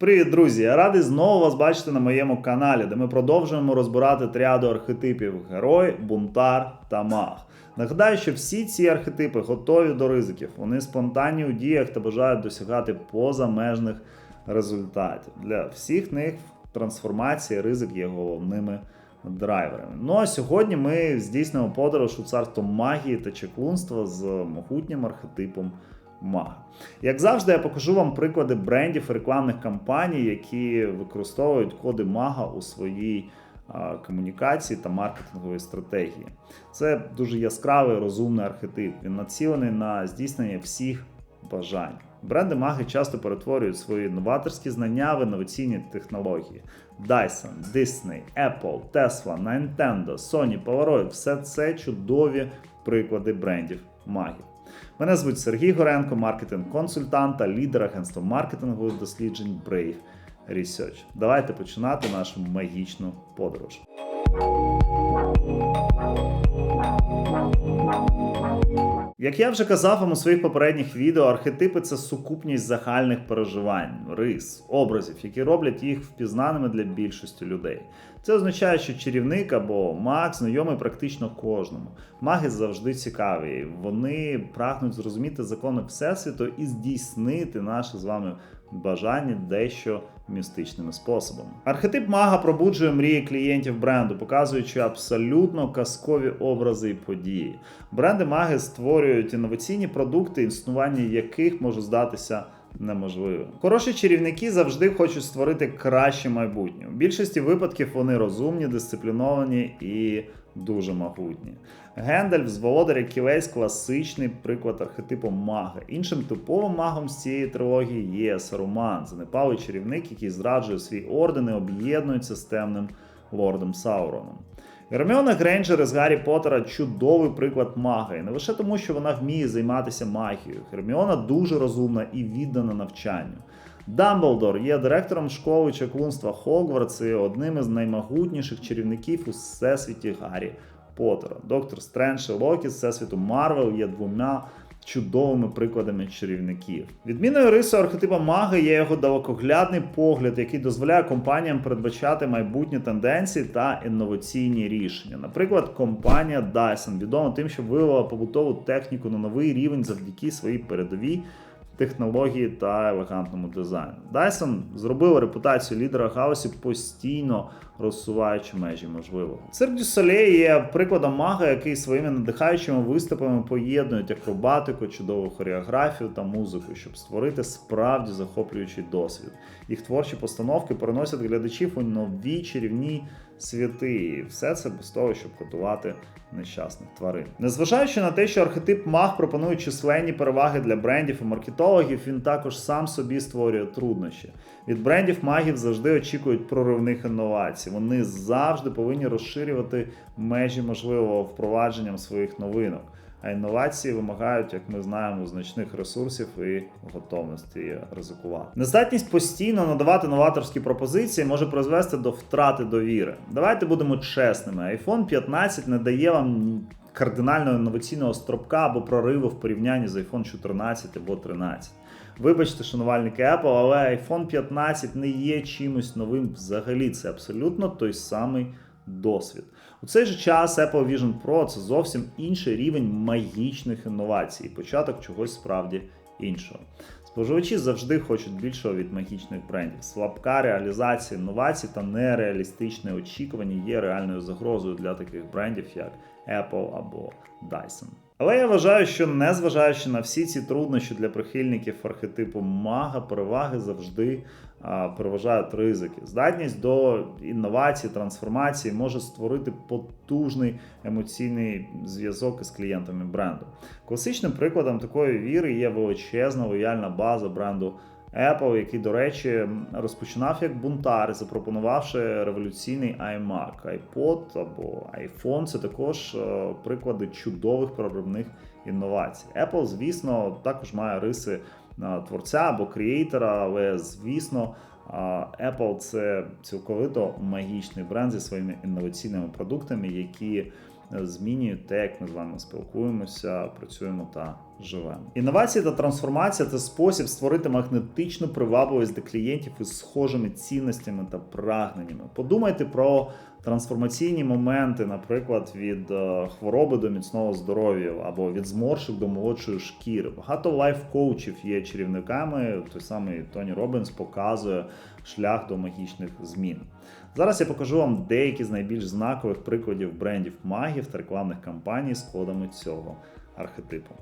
Привіт, друзі! Я радий знову вас бачити на моєму каналі, де ми продовжуємо розбирати тріаду архетипів герой, бунтар та маг. Нагадаю, що всі ці архетипи готові до ризиків. Вони спонтанні у діях та бажають досягати позамежних результатів. Для всіх них трансформація, ризик є головними драйверами. Ну а сьогодні ми здійснимо подорож у царство магії та чеклунства з могутнім архетипом мага. Як завжди, я покажу вам приклади брендів рекламних кампаній, які використовують коди мага у своїй комунікації та маркетинговій стратегії. Це дуже яскравий розумний архетип. Він націлений на здійснення всіх бажань. Бренди маги часто перетворюють свої новаторські знання в інноваційні технології. Dyson, Disney, Apple, Tesla, Nintendo, Sony, Polaroid – все це чудові приклади брендів магів. Мене звуть Сергій Горенко, маркетинг-консультант та лідер агентства маркетингових досліджень Brave Research. Давайте починати нашу магічну подорож. Як я вже казав вам у своїх попередніх відео, архетипи це сукупність загальних переживань, рис, образів, які роблять їх впізнаними для більшості людей. Це означає, що чарівник або маг знайомий практично кожному. Маги завжди цікаві. Вони прагнуть зрозуміти закони Всесвіту і здійснити наше з вами бажання дещо містичними способами. Архетип мага пробуджує мрії клієнтів бренду, показуючи абсолютно казкові образи і події. Бренди маги створюють інноваційні продукти, існування яких може здатися неможливим. Хороші чарівники завжди хочуть створити краще майбутнє. У більшості випадків вони розумні, дисципліновані і дуже могутні. Гендальф з володаря кілець класичний приклад архетипу мага. Іншим типовим магом з цієї трилогії є Саруман, занепалий чарівник, який зраджує свій орден і об'єднується з темним лордом Сауроном. Герміона Грейнджер із Гаррі Поттера чудовий приклад мага, і не лише тому, що вона вміє займатися магією. Герміона дуже розумна і віддана навчанню. Дамблдор є директором школи чаклунства Хогвартс і одним із наймогутніших чарівників у всесвіті Гаррі Поттера. Доктор Стрендж і Локі з всесвіту Марвел є двома чудовими прикладами чарівників. Відмінною рисою архетипа мага є його далекоглядний погляд, який дозволяє компаніям передбачати майбутні тенденції та інноваційні рішення. Наприклад, компанія Dyson відома тим, що вивела побутову техніку на новий рівень завдяки своїй передовій технології та елегантному дизайну. Dyson зробив репутацію лідера хаосі постійно розсуваючи межі можливого. Цирк дю Солей є прикладом мага, який своїми надихаючими виступами поєднують акробатику, чудову хореографію та музику, щоб створити справді захоплюючий досвід. Їх творчі постановки переносять глядачів у нові чарівні святи, і все це без того, щоб готувати нещасних тварин. Незважаючи на те, що архетип маг пропонує численні переваги для брендів і маркетологів, він також сам собі створює труднощі. Від брендів магів завжди очікують проривних інновацій. Вони завжди повинні розширювати межі можливого впровадженням своїх новинок. А інновації вимагають, як ми знаємо, значних ресурсів і готовності ризикувати. Нездатність постійно надавати новаторські пропозиції може призвести до втрати довіри. Давайте будемо чесними. iPhone 15 не дає вам кардинального інноваційного стропка або прориву в порівнянні з iPhone 14 або 13. Вибачте, шанувальники Apple, але iPhone 15 не є чимось новим взагалі. Це абсолютно той самий досвід. У цей же час Apple Vision Pro це зовсім інший рівень магічних інновацій, початок чогось справді іншого. Споживачі завжди хочуть більшого від магічних брендів. Слабка реалізація інновацій та нереалістичне очікування є реальною загрозою для таких брендів, як Apple або Dyson. Але я вважаю, що незважаючи на всі ці труднощі для прихильників архетипу мага, переваги завжди а, переважають ризики. Здатність до інновацій, трансформації може створити потужний емоційний зв'язок із клієнтами бренду. Класичним прикладом такої віри є величезна лояльна база бренду. Apple, який, до речі, розпочинав як бунтар, запропонувавши революційний iMac, iPod або iPhone це також е, приклади чудових проривних інновацій. Apple, звісно, також має риси е, творця або креатора, але звісно. Apple це цілковито магічний бренд зі своїми інноваційними продуктами, які змінюють те, як ми з вами спілкуємося, працюємо та живемо. Інновації та трансформація це спосіб створити магнетичну привабливість для клієнтів із схожими цінностями та прагненнями. Подумайте про трансформаційні моменти, наприклад, від е, хвороби до міцного здоров'я або від зморшок до молодшої шкіри. Багато лайф-коучів є чарівниками. Той самий Тоні Робінс показує шлях до магічних змін. Зараз я покажу вам деякі з найбільш знакових прикладів брендів магів та рекламних кампаній з кодами цього архетипу.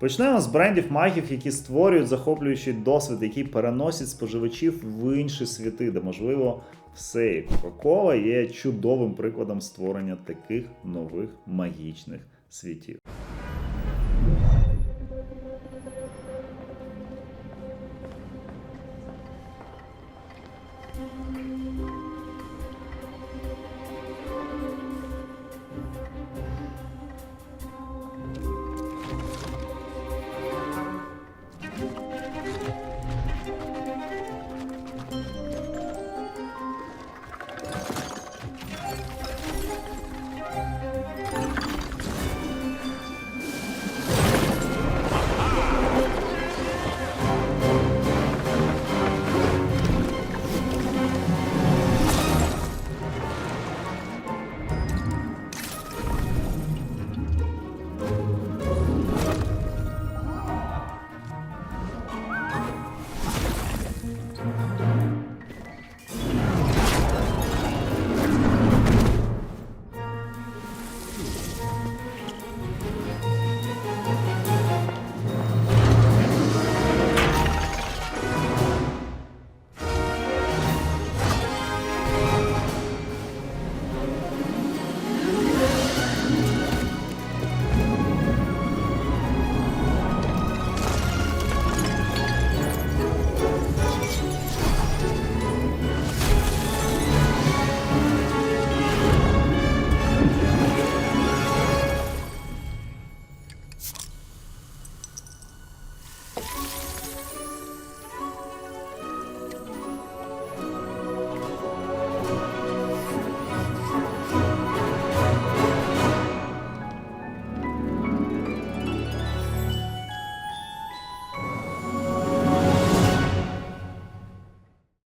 Почнемо з брендів магів, які створюють захоплюючий досвід, який переносять споживачів в інші світи, де можливо все. І Coca-Cola є чудовим прикладом створення таких нових магічних світів.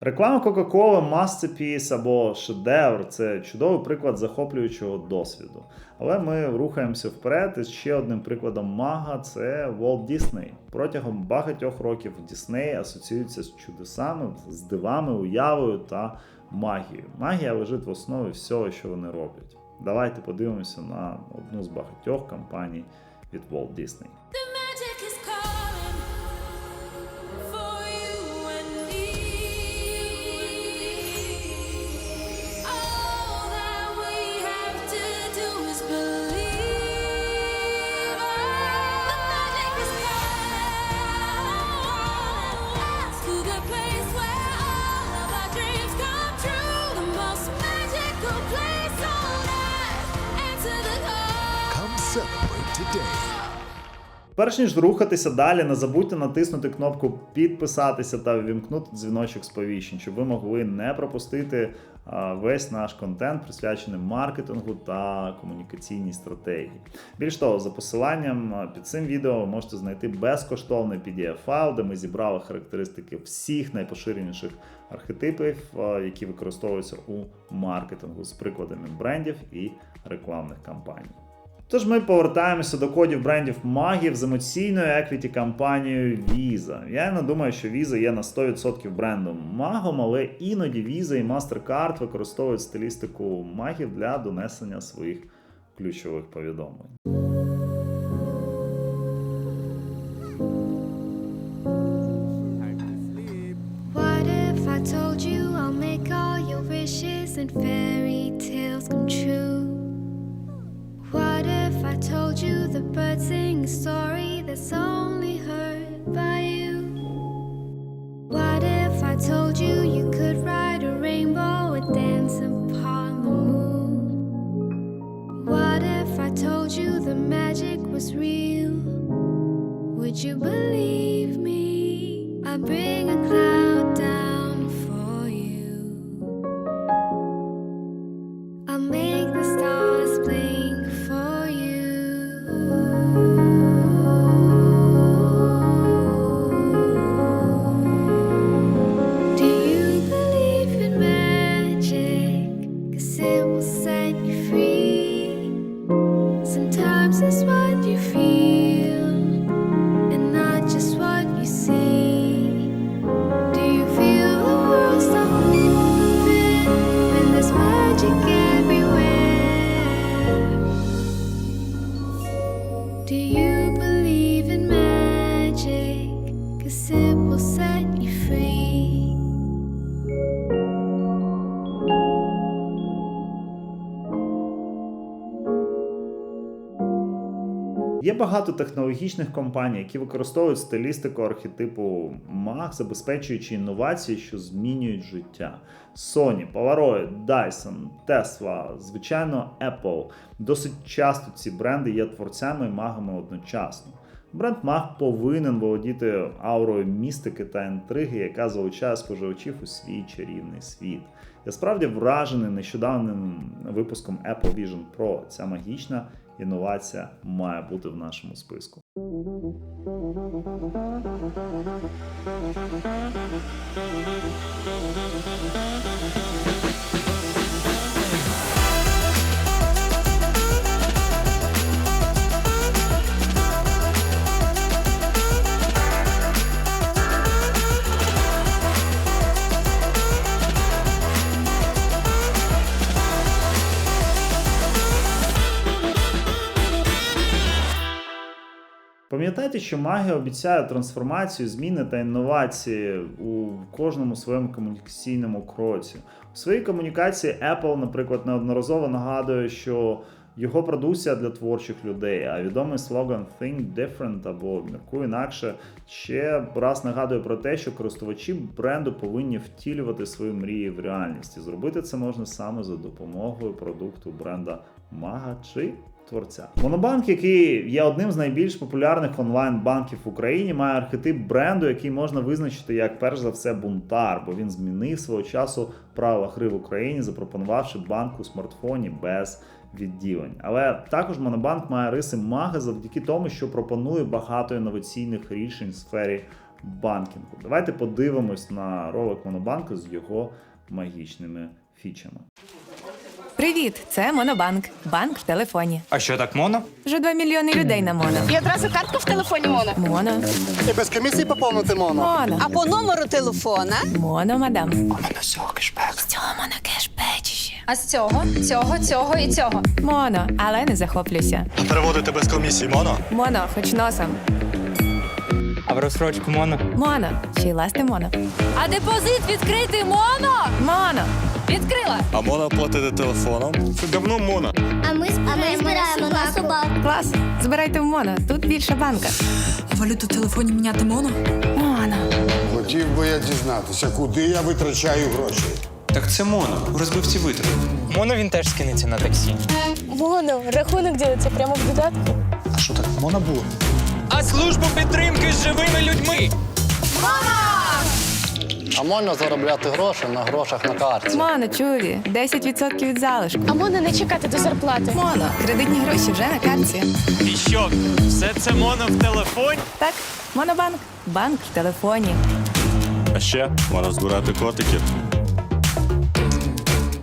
Реклама Coca-Cola Masterpiece або шедевр це чудовий приклад захоплюючого досвіду. Але ми рухаємося вперед і ще одним прикладом мага це Walt Disney. Протягом багатьох років Disney асоціюється з чудесами, з дивами, уявою та магією. Магія лежить в основі всього, що вони роблять. Давайте подивимося на одну з багатьох кампаній від Walt Disney. Перш ніж рухатися далі, не забудьте натиснути кнопку підписатися та ввімкнути дзвіночок сповіщень, щоб ви могли не пропустити весь наш контент, присвячений маркетингу та комунікаційній стратегії. Більш того, за посиланням під цим відео ви можете знайти безкоштовний PDF-файл, де ми зібрали характеристики всіх найпоширеніших архетипів, які використовуються у маркетингу з прикладами брендів і рекламних кампаній. Тож ми повертаємося до кодів брендів магів з емоційною еквіті кампанією Visa. Я не думаю, що Visa є на 100% брендом магом, але іноді Visa і MasterCard використовують стилістику магів для донесення своїх ключових повідомлень. What if I told you I'll make all your wishes and fairy tales told you the birds sing a story that's only heard by you? What if I told you you could ride a rainbow or dance upon the moon? What if I told you the magic was real? Would you believe Є багато технологічних компаній, які використовують стилістику архетипу маг, забезпечуючи інновації, що змінюють життя. Sony, Polaroid, Dyson, Tesla, звичайно, Apple. Досить часто ці бренди є творцями і магами одночасно. Бренд Маг повинен володіти аурою містики та інтриги, яка залучає споживачів у свій чарівний світ. Я справді вражений нещодавним випуском Apple Vision Pro. Ця магічна інновація має бути в нашому списку. Пам'ятайте, що магія обіцяє трансформацію, зміни та інновації у кожному своєму комунікаційному кроці. У своїй комунікації Apple, наприклад, неодноразово нагадує, що його продукція для творчих людей, а відомий слоган Think Different або міркуй інакше ще раз нагадує про те, що користувачі бренду повинні втілювати свої мрії в реальність. І зробити це можна саме за допомогою продукту бренда Мага чи творця. Монобанк, який є одним з найбільш популярних онлайн-банків в Україні, має архетип бренду, який можна визначити як перш за все бунтар, бо він змінив свого часу правила гри в Україні, запропонувавши банк у смартфоні без відділень. Але також Монобанк має риси маги завдяки тому, що пропонує багато інноваційних рішень в сфері банкінгу. Давайте подивимось на ролик Монобанку з його магічними фічами. Привіт, це Монобанк. Банк в телефоні. А що так моно? Вже 2 мільйони людей на моно. І одразу картку в телефоні Моно. Моно, І без комісії поповнити моно. моно, А по номеру телефона. моно, мадам. З цього моно кешбечі. А з цього, цього, цього і цього. Моно, але не захоплюйся. Переводити без комісії моно. Моно, хоч носом. А в розсрочку моно? Моно, й ласти моно. А депозит відкрити моно! Моно, Відкрила! А моно платити телефоном. Це давно моно. А ми збираємо на собаку. клас. Збирайте в моно. Тут більша банка. Валюту в телефоні міняти моно? Моно. Хотів би я дізнатися, куди я витрачаю гроші. Так це моно. У розбивці витрат. Моно він теж скинеться на таксі. Моно, рахунок ділиться прямо в додатку. А що так моно було? А службу підтримки з живими людьми. А можна заробляти гроші на грошах на карті. Моно, чуві. 10% від залишку. А моно не чекати до зарплати. Моно, кредитні гроші вже на карті. І що? Все це моно в телефоні? Так, Монобанк. Банк в телефоні. А ще можна збирати котиків.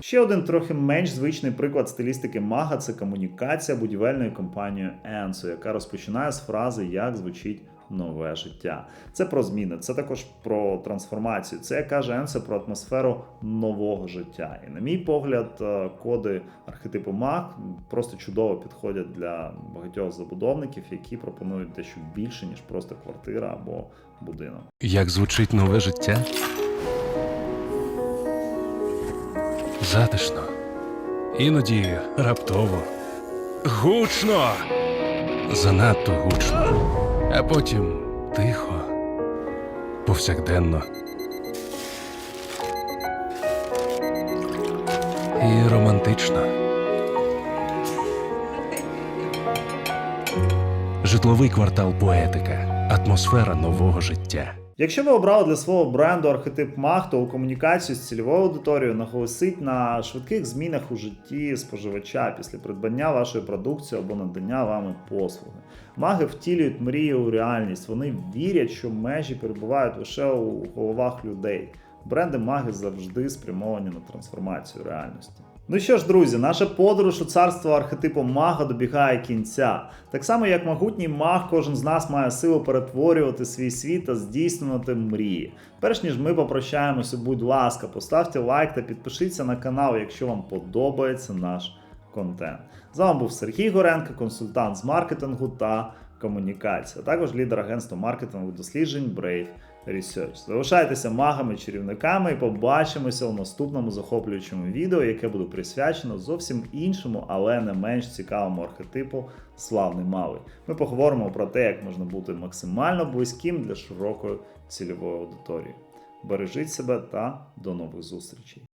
Ще один трохи менш звичний приклад стилістики мага це комунікація будівельною компанією Енсо, яка розпочинає з фрази Як звучить нове життя. Це про зміни, це також про трансформацію. Це як каже Енсо про атмосферу нового життя. І на мій погляд, е, коди архетипу маг просто чудово підходять для багатьох забудовників, які пропонують дещо більше ніж просто квартира або будинок. Як звучить нове життя? Затишно. Іноді раптово. Гучно. Занадто гучно. А потім тихо. Повсякденно. І романтично. Житловий квартал поетика. Атмосфера нового життя. Якщо ви обрали для свого бренду архетип маг, то у комунікацію з цільовою аудиторією наголосить на швидких змінах у житті споживача після придбання вашої продукції або надання вами послуги. Маги втілюють мрії у реальність. Вони вірять, що межі перебувають лише у головах людей. Бренди маги завжди спрямовані на трансформацію реальності. Ну що ж, друзі, наша подорож у царство архетипу мага добігає кінця. Так само, як могутній маг, кожен з нас має силу перетворювати свій світ та здійснювати мрії. Перш ніж ми попрощаємося, будь ласка, поставте лайк та підпишіться на канал, якщо вам подобається наш контент. З вами був Сергій Горенко, консультант з маркетингу та комунікації, а також лідер агентства маркетингу досліджень Brave Research. Залишайтеся магами, чарівниками і побачимося у наступному захоплюючому відео, яке буде присвячено зовсім іншому, але не менш цікавому архетипу славний малий. Ми поговоримо про те, як можна бути максимально близьким для широкої цільової аудиторії. Бережіть себе та до нових зустрічей!